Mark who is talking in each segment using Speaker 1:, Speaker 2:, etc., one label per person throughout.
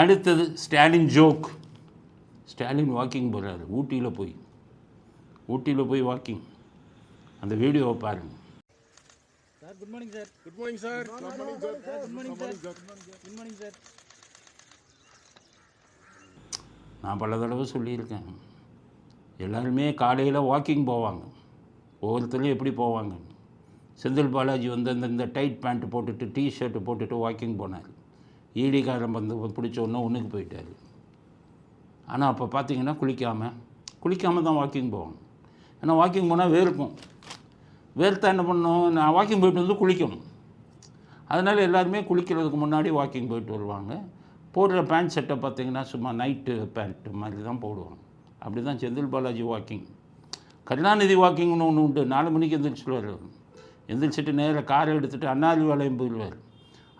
Speaker 1: அடுத்தது Stalin joke Stalin walking போகிறாரு ஊட்டியில் போய். ஊட்டியில் போய் வாக்கிங் அந்த வீடியோவை பாருங்கள்
Speaker 2: sir good morning sir
Speaker 3: good morning sir good morning sir
Speaker 2: good morning sir good morning sir
Speaker 1: நான் பல தடவை சொல்லியிருக்கேன். எல்லாருமே காலையில் வாக்கிங் போவாங்க. ஒவ்வொருத்தரும் எப்படி போவாங்க செந்தில் பாலாஜி வந்து அந்த இந்த டைட் பேண்ட் போட்டுட்டு டி ஷர்ட்டு போட்டுட்டு வாக்கிங் போனார். ஈடிகாரம் வந்து பிடிச்ச உடனே ஒன்றுக்கு போயிட்டார். ஆனால் அப்போ பார்த்தீங்கன்னா குளிக்காமல் குளிக்காமல் தான் வாக்கிங் போவாங்க ஏன்னா வாக்கிங் போனால் வேர்க்கும். வேர்த்தா என்ன பண்ணணும்? நான் வாக்கிங் போயிட்டு வந்து குளிக்கணும். அதனால் எல்லாருமே குளிக்கிறதுக்கு முன்னாடி வாக்கிங் போயிட்டு வருவாங்க. போடுற பேண்ட் செட்டை பார்த்தீங்கன்னா சும்மா நைட்டு பேண்ட்டு மாதிரி தான் போடுவாங்க. அப்படி தான் செந்தில் பாலாஜி வாக்கிங் கருணாநிதி வாக்கிங்னு ஒன்று உண்டு. நாலு மணிக்கு எந்திரிச்சிடுவார். அவர் எந்திரிச்சிட்டு நேராக காரை எடுத்துகிட்டு அண்ணாதி வளையம் போயிடுவார்.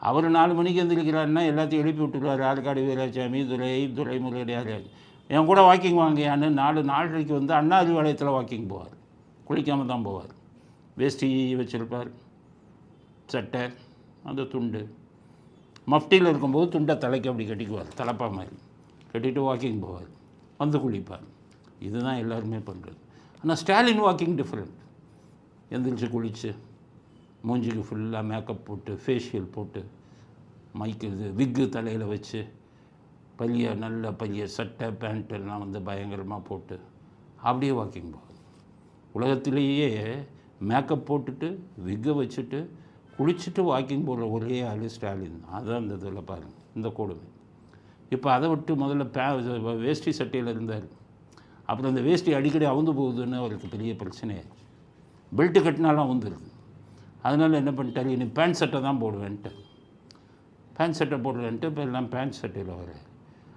Speaker 1: அவர் நாலு மணிக்கு எழுந்திருக்கிறாருன்னா எல்லாத்தையும் எழுப்பி விட்டுருவார் ஆற்காடு வீராசாமி துரை துரை முருகடியார் என் கூட வாக்கிங் வாங்கியான்னு நாலு நாலரைக்கு வந்து அண்ணா அறிவாலயத்தில் வாக்கிங் போவார். குளிக்காமல் தான் போவார். வேஷ்டி வச்சுருப்பார். சட்டை அந்த துண்டு. மஃப்டியில் இருக்கும்போது துண்டை தலைக்கு அப்படி கட்டிக்குவார். தலைப்பா மாதிரி. கட்டிட்டு வாக்கிங் போவார். வந்து குளிப்பார். இதுதான் எல்லாருமே பண்ணுறது ஆனால் ஸ்டாலின் வாக்கிங் டிஃப்ரெண்ட் எந்திரிச்சு குளித்து மூஞ்சிக்கு ஃபுல்லாக மேக்கப் போட்டு ஃபேஷியல் போட்டு மைக்கு இது விக்கு தலையில் வச்சு பளிய நல்ல பளிய சட்டை பேண்ட் எல்லாம் வந்து பயங்கரமாக போட்டு அப்படியே வாக்கிங் போகும். உலகத்திலேயே மேக்கப் போட்டுட்டு விக்கை வச்சுட்டு குளிச்சுட்டு வாக்கிங் போகிற ஒரே ஆள் ஸ்டாலின். அதுதான் இந்த இதில் பாருங்கள் இந்த கொடுமை. இப்போ அதை விட்டு முதல்ல பே வேஷ்டி சட்டையில் இருந்தார். அப்புறம் அந்த வேஷ்டி அடிக்கடி அவுந்து போகுதுன்னு அவருக்கு பெரிய பிரச்சனையாச்சு பெல்ட்டு கட்டினாலும் அவுந்துருது. அதனால் என்ன பண்ணிட்டாரு? இனி பேண்ட் சட்டை தான் போடுவேன்ட்டு. பேண்ட் சட்டை போடுவேன்ட்டு இப்போ எல்லாம் பேண்ட் சட்டையில் வர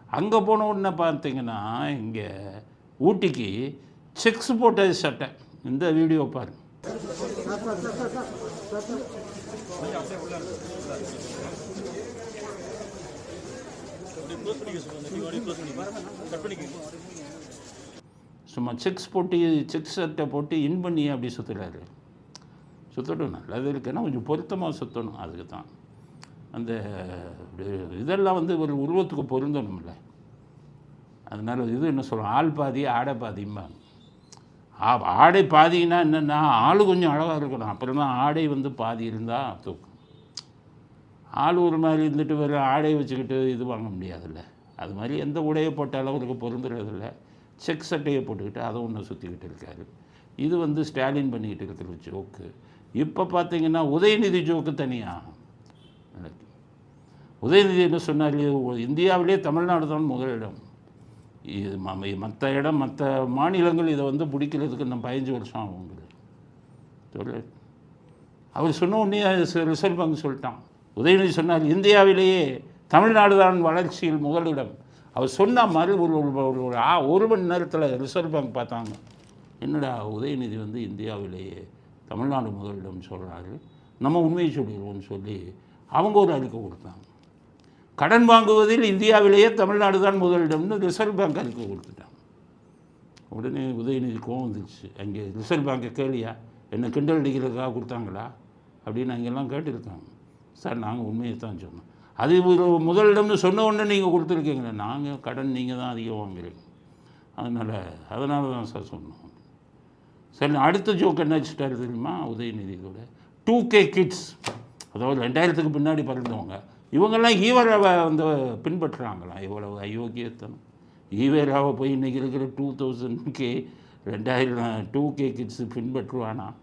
Speaker 1: அங்கே போன உடனே பார்த்தீங்கன்னா இங்கே ஊட்டிக்கு செக்ஸ் போட்ட சட்டை இந்த வீடியோ
Speaker 2: பாரு
Speaker 1: சும்மா செக்ஸ் போட்டு செக்ஸ் சட்டை போட்டு இன் பண்ணி அப்படி சுற்றுறாரு சுற்றட்டும் நல்லது இருக்குன்னா கொஞ்சம் பொருத்தமாக சுற்றணும் அதுக்கு தான் அந்த இதெல்லாம் வந்து ஒரு உருவத்துக்கு பொருந்தணும்ல. அதனால் இது என்ன சொல்கிறோம் ஆள் பாதி ஆடை பாதிம்பாங்க. ஆ ஆடை பாதின்னா என்னென்னா ஆள் கொஞ்சம் அழகாக இருக்கணும். அப்புறம் தான் ஆடை வந்து பாதி இருந்தால் தூக்கும். ஆள் ஒரு மாதிரி இருந்துட்டு வேறு ஆடையை வச்சுக்கிட்டு இது வாங்க முடியாதுல்ல. அது மாதிரி எந்த உடையை போட்டாலும் அவருக்கு பொருந்துறதில்ல. செக் சட்டையை போட்டுக்கிட்டு அதை ஒன்று சுற்றிக்கிட்டு இருக்காரு. இது வந்து ஸ்டாலின் பண்ணிக்கிட்டு இருக்கிற ஜோக்கு. இப்போ பார்த்தீங்கன்னா உதயநிதி ஜோக்கு தனியாக உதயநிதி என்ன சொன்னார்? இந்தியாவிலே தமிழ்நாடு தான் முதலிடம். இது மற்ற இடம் மற்ற மாநிலங்கள் இதை வந்து பிடிக்கிறதுக்கு இன்னும் பதினஞ்சு வருஷம் ஆகும் சொல்லு. அவர் சொன்ன உடனே ரிசர்வ் பேங்க் சொல்லிட்டான். உதயநிதி சொன்னார் இந்தியாவிலேயே தமிழ்நாடு தான் வளர்ச்சியில் முதலிடம். அவர் சொன்ன மாதிரி ஒரு ஒரு- ஒரு ஒரு ஆ ஒரு மணி நேரத்தில் ரிசர்வ் பேங்க் பார்த்தாங்க. என்னடா உதயநிதி வந்து இந்தியாவிலேயே தமிழ்நாடு முதலிடம் சொல்கிறாரு நம்ம உண்மையை சொல்லிடுவோம்னு சொல்லி அவங்க ஒரு அறிக்கை கொடுத்தாங்க. கடன் வாங்குவதில் இந்தியாவிலேயே தமிழ்நாடு தான் முதலிடம்னு ரிசர்வ் பேங்க் அறிக்கை கொடுத்துட்டாங்க. உடனே உதயநிதி கோவம் வந்துச்சு அங்கே ரிசர்வ் பேங்கை கேளியா? என்ன கிண்டல் அடிக்கிறதுக்காக கொடுத்தாங்களா? அப்படின்னு அங்கெல்லாம் கேட்டிருக்காங்க. சார் நாங்கள் உண்மையை தான் சொன்னோம். அது முதலிடம்னு சொன்ன உடனே நீங்கள் கொடுத்துருக்கீங்களே நாங்கள் கடன் நீங்கள் தான் அதிகம் வாங்குறீங்க. அதனால் அதனால தான் சார் சொன்னோம். சரி அடுத்த ஜோக் என்ன வச்சுட்டாரு தெரியுமா? உதயநிதியோட டூ கே கிட்ஸ் அதாவது ரெண்டாயிரத்துக்கு பின்னாடி பிறந்தவங்க. இவங்கெல்லாம் ஈவராவை வந்து பின்பற்றுறாங்களாம் இவ்வளவு அயோக்கியத்தனம். ஈவேராவை போய் இன்றைக்கி இருக்கிற டூ தௌசண்ட் கே ரெண்டாயிரம் டூ கே கிட்ஸு பின்பற்றுவானா?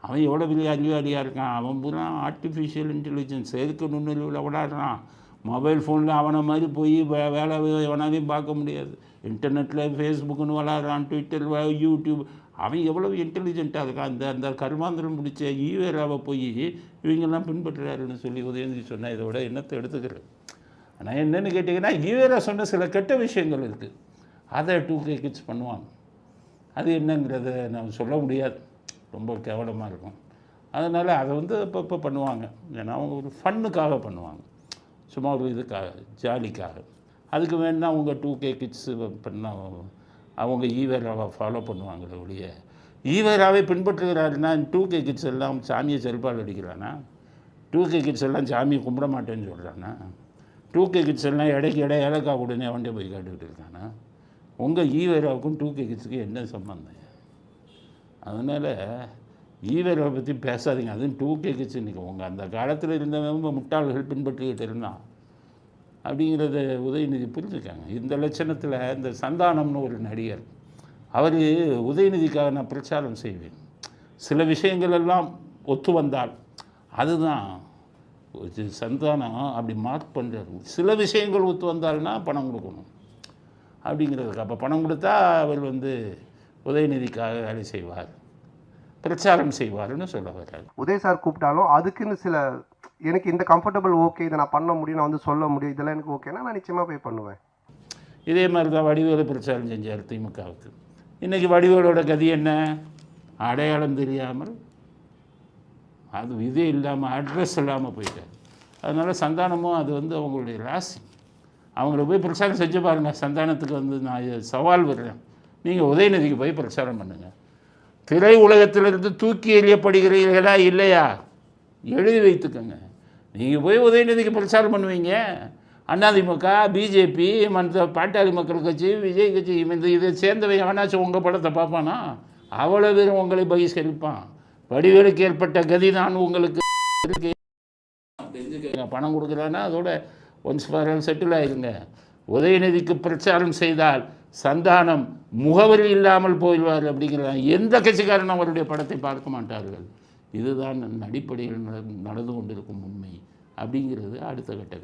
Speaker 1: அவன் எவ்வளோ பெரிய அறிவாளியாக இருக்கான்? அவன் பூரா ஆர்டிஃபிஷியல் இன்டெலிஜென்ஸ் செயற்கை நுண்ணறிவில் விளாடுறான் மொபைல் ஃபோனில் அவனை மாதிரி போய் வே- வேலை எவனாலையும் பார்க்க முடியாது. இன்டர்நெட்டில் ஃபேஸ்புக்குன்னு விளாட்றான் ட்விட்டர் யூடியூப் அவன் எவ்வளவு இன்டெலிஜென்ட்டாக இருக்கான். அந்த அந்த கர்மாந்திரம் பிடிச்ச ஈவேராவை போய் இவங்கெல்லாம் பின்பற்றுறாருன்னு சொல்லி உதயநிதி சொன்னால் இதை விட என்னத்தை எடுத்துக்கிறது. ஆனால் என்னென்னு கேட்டிங்கன்னா ஈவேரா சொன்ன சில கெட்ட விஷயங்கள் இருக்குது அதை டூ கே கிட்ஸ் பண்ணுவாங்க. அது என்னங்கிறத நான் சொல்ல முடியாது. ரொம்ப கேவலமாக இருக்கும். அதனால் அதை வந்து அப்பப்போ பண்ணுவாங்க. ஏன்னா அவங்க ஒரு ஃபன்னுக்காக பண்ணுவாங்க. சும்மா ஒரு இதுக்காக ஜாலிக்காக அதுக்கு வேணால் அவங்க டூ கே கிட்ஸு பண்ணால் அவங்க ஈவேராவை ஃபாலோ பண்ணுவாங்களே ஒழிய ஈவேராவை பின்பற்றுகிறாருன்னா டூ கே கிட்ஸ் எல்லாம் சாமியை செல்பால் அடிக்கிறானா? டூ கே கிட்ஸ் எல்லாம் சாமியை கும்பிட மாட்டேன்னு சொல்கிறானா டூ கே கிட்ஸ் எல்லாம் இடைக்கு இடை ஏலக்காய் உடனே வண்டி போய் காட்டுக்கிட்டு இருக்கானா? உங்கள் ஈவேராவுக்கும் டூ கே கிட்ஸுக்கும் என்ன சம்பந்தம்? அதனால் ஈவேராவை பற்றி பேசாதீங்க. அதுவும் டூ கே கிட்ஸ் இன்றைக்கி உங்கள் அந்த காலத்தில் இருந்தவங்க முட்டாள்கள் பின்பற்றிக்கிட்டு இருந்தான். அப்படிங்கிறத உதயநிதி புரிஞ்சுக்காங்க. இந்த லட்சணத்தில் இந்த சந்தானம்னு ஒரு நடிகர் அவர் உதயநிதிக்காக நான் பிரச்சாரம் செய்வேன். சில விஷயங்கள் எல்லாம் ஒத்து வந்தால் அதுதான். ஒரு சந்தானம் அப்படி மார்க் பண்ணுறாரு சில விஷயங்கள் ஒத்து வந்தால்னா பணம் கொடுக்கணும் அப்படிங்கிறதுக்கு. அப்போ பணம் கொடுத்தா அவர் வந்து உதயநிதிக்காக வேலை செய்வார் பிரச்சாரம் செய்வார்னு சொல்ல வர்றாரு.
Speaker 3: உதய சார் கூப்பிட்டாலும் அதுக்குன்னு சில எனக்கு இந்த கம்ஃபர்டபுள் ஓகே இதை நான் பண்ண முடியும் நான் வந்து சொல்ல முடியும் இதெல்லாம் எனக்கு ஓகேனா நான் நிச்சயமாக போய் பண்ணுவேன்.
Speaker 1: இதே மாதிரி தான் வடிவேலு பிரச்சாரம் செஞ்சார் திமுகவுக்கு. இன்றைக்கி வடிவேலோட கதி என்ன? அடையாளம் தெரியாமல் அது இதே இல்லாமல் அட்ரஸ் இல்லாமல் போயிட்டார். அதனால் சந்தானமும் அது வந்து அவங்களுடைய ராசி. அவங்கள போய் பிரச்சாரம் செஞ்சு பாருங்கள் சந்தானத்துக்கு வந்து நான் சவால் விடுறேன். நீங்கள் உதயநிதிக்கு போய் பிரச்சாரம் பண்ணுங்கள் திரை உலகத்திலிருந்து தூக்கி எறியப்படுகிறீர்களா இல்லையா? எழுதி வைத்துக்கோங்க. நீங்கள் போய் உதயநிதிக்கு பிரச்சாரம் பண்ணுவீங்க. அதிமுக பிஜேபி மற்ற பாட்டாளி மக்கள் கட்சி விஜய் கட்சி இந்த இதை சேர்ந்தவை எவனாச்சும் உங்கள் படத்தை பார்ப்பானா? அவ்வளோ பேரும் உங்களை பகிஷ்கரிப்பான். வடிவேலுக்கு ஏற்பட்ட கதி தான் உங்களுக்கு தெரிஞ்சுக்கங்க. பணம் கொடுக்குறான்னா அதோட ஒன்ஸ் ஃபார் ஆல் செட்டில் ஆயிருங்க உதயநிதிக்கு பிரச்சாரம் செய்தால் சந்தானம் முகவரி இல்லாமல் போயிடுவார் அப்படிங்கிறாங்க எந்த கட்சிக்காரன் அவருடைய படத்தை பார்க்க மாட்டார்கள். இதுதான் அடிப்படையில் நடந்து கொண்டிருக்கும் உண்மை அப்படிங்கிறது அடுத்த கட்ட